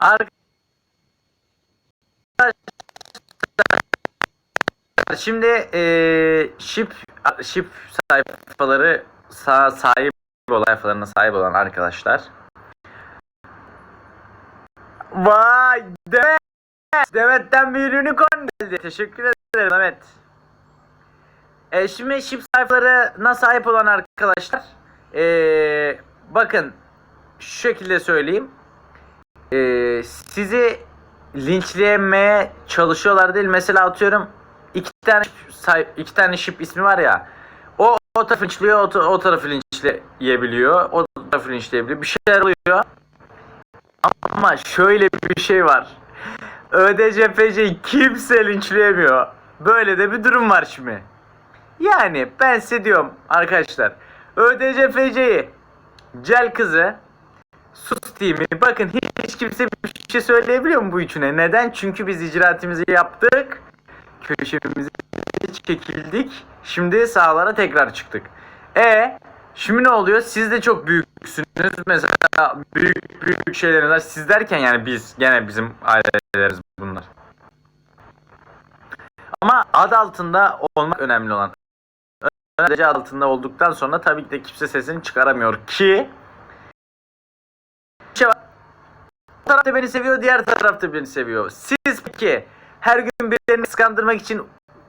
Arkadaşlar şimdi eee ship ship sayfaları sağ sahip olan sayfalarına sahip olan arkadaşlar. Vay Demet! Demet'ten bir unicorn geldi. Teşekkür ederim Demet. E, şimdi ship sayfalarına sahip olan arkadaşlar eee, bakın şu şekilde söyleyeyim. Eee, sizi linçlemeye çalışıyorlar değil. Mesela atıyorum iki tane iki tane ship ismi var ya. O o tarafı linçliyor, o, o tarafı linçleyebiliyor. O tarafı linçleyebiliyor. Bir şeyler oluyor. Ama şöyle bir şey var. ÖDCPC'yi kimse linçleyemiyor. Böyle de bir durum var şimdi. Yani ben size diyorum arkadaşlar. ÖDCPC'yi Cel kızı Team'i bakın hiç kimse bir şey söyleyebiliyor mu bu üçüne? Neden? Çünkü biz icraatimizi yaptık. Köşemizi çekildik. Şimdi sahalara tekrar çıktık. E şimdi ne oluyor? Siz de çok büyüksünüz. Mesela büyük büyük şeyleriniz var. Siz derken yani biz gene bizim aileleriz bunlar. Ama ad altında olmak önemli olan. Önemli altında olduktan sonra tabii ki de kimse sesini çıkaramıyor ki şey var. Bir tarafta beni seviyor, diğer tarafta beni seviyor. Siz peki her gün birilerini kıskandırmak için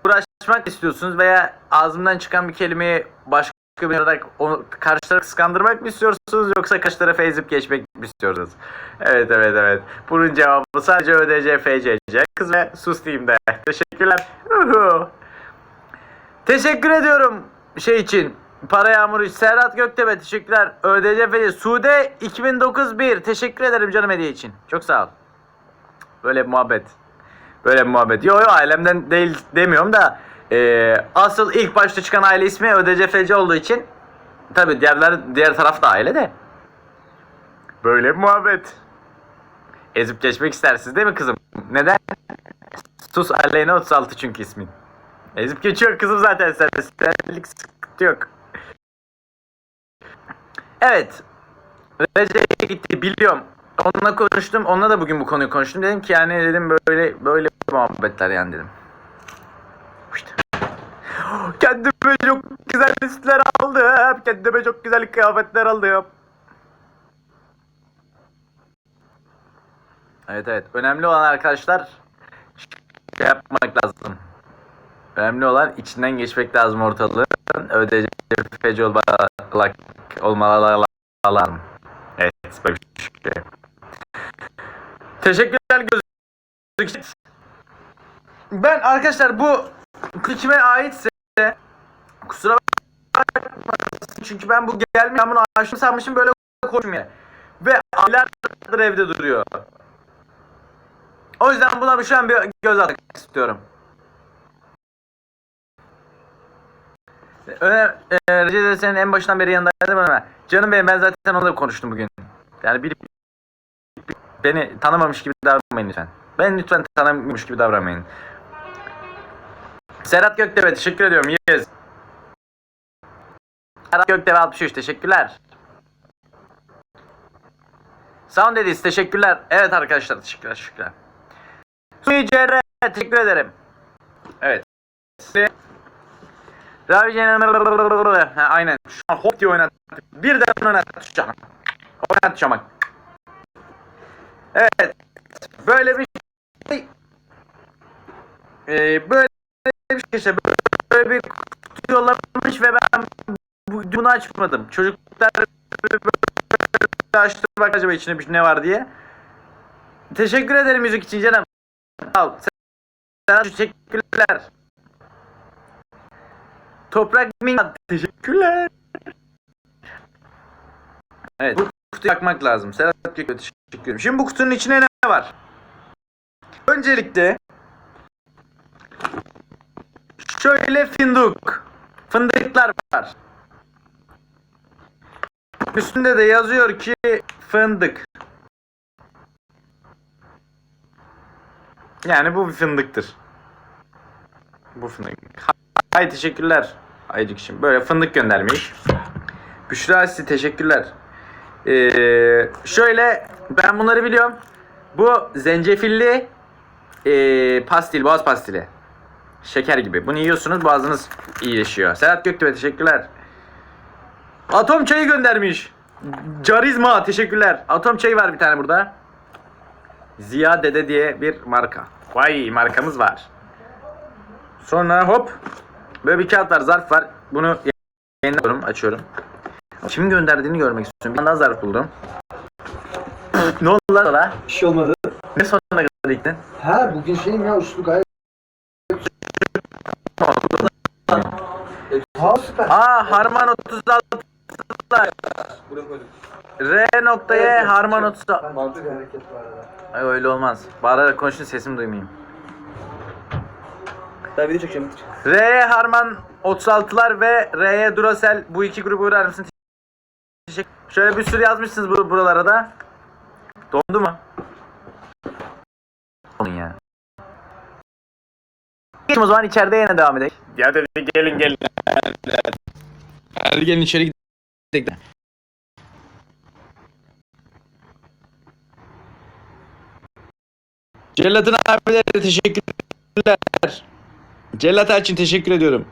uğraşmak istiyorsunuz veya ağzımdan çıkan bir kelimeyi başka bir olarak onu karşı tarafı kıskandırmak mı istiyorsunuz yoksa karşı tarafa ezip geçmek mi istiyorsunuz? Evet evet evet. Bunun cevabı sadece ÖDC, FCC. Kız ve sus diyeyim de. Teşekkürler. Uhu. Teşekkür ediyorum şey için. Para Yağmuru, Serhat Göktepe teşekkürler. ÖDC FC, Sude 2009 1 teşekkür ederim canım hediye için. Çok sağ ol. Böyle bir muhabbet. Böyle bir muhabbet. Yo yo ailemden değil demiyorum da e, asıl ilk başta çıkan aile ismi ÖDC FC olduğu için tabi diğerler diğer taraf da aile de. Böyle bir muhabbet. Ezip geçmek istersiniz değil mi kızım? Neden? Sus Aleyna 36 çünkü ismin. Ezip geçiyor kızım zaten sen. Senlik sıkıntı yok. Evet. Recep'e gitti biliyorum. Onunla konuştum. Onunla da bugün bu konuyu konuştum. Dedim ki yani dedim böyle böyle muhabbetler yani dedim. İşte. Kendime çok güzel listeler aldım. Kendime çok güzel kıyafetler aldım. Evet evet. Önemli olan arkadaşlar şey yapmak lazım. Önemli olan içinden geçmek lazım ortalığın. Ödece feci olmalı olmalı lazım. Evet böyle bir şey. Teşekkürler gözlük. Ben arkadaşlar bu kime aitse kusura bakmasın çünkü ben bu gelme ben bunu açtım sanmışım böyle konuşmuyor. Ve aylardır evde duruyor. O yüzden buna bir şu an bir göz atmak istiyorum. Öne, e, Recep de senin en başından beri yanındaydım ama canım benim ben zaten onunla konuştum bugün. Yani bir, bir- beni tanımamış gibi davranmayın lütfen. Ben lütfen tanımamış gibi davranmayın. Serhat Göktepe teşekkür ediyorum. Yes. Serhat Göktepe 63 teşekkürler. Sound Edis teşekkürler. Evet arkadaşlar teşekkürler teşekkürler. CR teşekkür ederim. Ha, aynen. Şu an hop diye oynat. Birden oynatacağım. Oynatacağım bak. Evet. Böyle bir şey. Ee, böyle bir şey işte. Böyle bir kutu yollamış ve ben bu- bunu açmadım. Çocuklar açtı bak acaba içinde bir ne var diye. Teşekkür ederim müzik için canım. Sağ ol. Sana teşekkürler. Toprak Mingat teşekkürler. Evet bu kutuyu bakmak lazım. Serhat Gökçe teşekkür ederim. Şimdi bu kutunun içine ne var? Öncelikle şöyle fındık. Fındıklar var. Üstünde de yazıyor ki fındık. Yani bu bir fındıktır. Bu fındık. Hay teşekkürler. Aycık için. Böyle fındık göndermiş. Büşra size teşekkürler. Ee, şöyle ben bunları biliyorum. Bu zencefilli ee, pastil, boğaz pastili. Şeker gibi. Bunu yiyorsunuz boğazınız iyileşiyor. Serhat Göktuğ teşekkürler. Atom çayı göndermiş. Carizma teşekkürler. Atom çayı var bir tane burada. Ziya Dede diye bir marka. Vay markamız var. Sonra hop böyle bir kağıt var zarf var. Bunu yayınlıyorum açıyorum. Kim gönderdiğini görmek istiyorum. Bir tane daha zarf buldum. ne oldu lan sana? Bir şey olmadı. Ne sonuna kadar gittin? Ha bugün şeyim ya uçlu gayet. Ha süper. Aa Harman 36 Buraya koydum. R noktaya Harman 36 Mantık hareket var arada. Ay öyle olmaz. Bağırarak konuşun sesimi duymayayım. Ben video çekeceğim. R'ye Harman 36'lar ve R'ye Duracell bu iki grubu uğrar mısın? Teşekkür- Şöyle bir sürü yazmışsınız bu, buralara da. Dondu mu? Olun ya. Geçim o zaman içeride yine devam edelim. Ya dedi gelin gelin. Hadi gelin içeri gidelim. Cellat'ın abileri teşekkürler. Cellat için teşekkür ediyorum.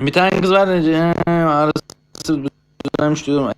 Bir tane kız var. e, Arası düzenlemiş diyorum.